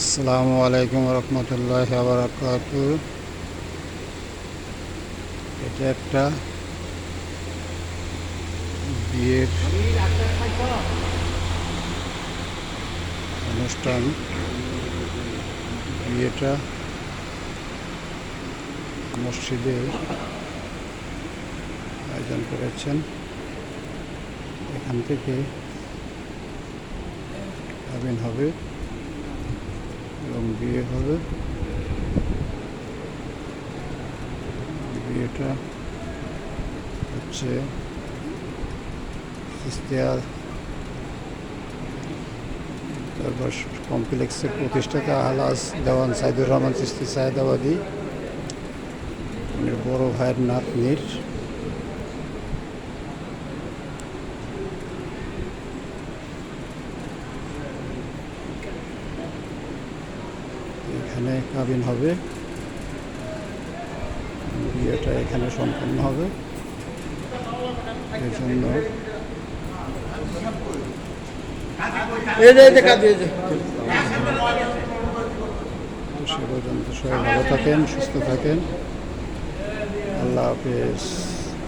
আসসালামু আলাইকুম রহমতুল্লাহ বারাকাত। এটা একটা বিয়ের অনুষ্ঠান। বিয়েটা মসজিদে আয়োজন করেছেন। এখান থেকে হবে। এবং বিয়ে হবে। বিয়েটা হচ্ছে কমপ্লেক্সের প্রতিষ্ঠাতা আলাস দেওয়ান সাইদুর রহমান চিস্তি সায়দাবাদী। উনি বড় ভাইয়ের নাতনির। এখানে কাবিন হবে। বিয়েটা এখানে সম্পন্ন হবে। এই জন্য সে পর্যন্ত সবাই ভালো থাকেন সুস্থ থাকেন। আল্লাহ হাফেজ।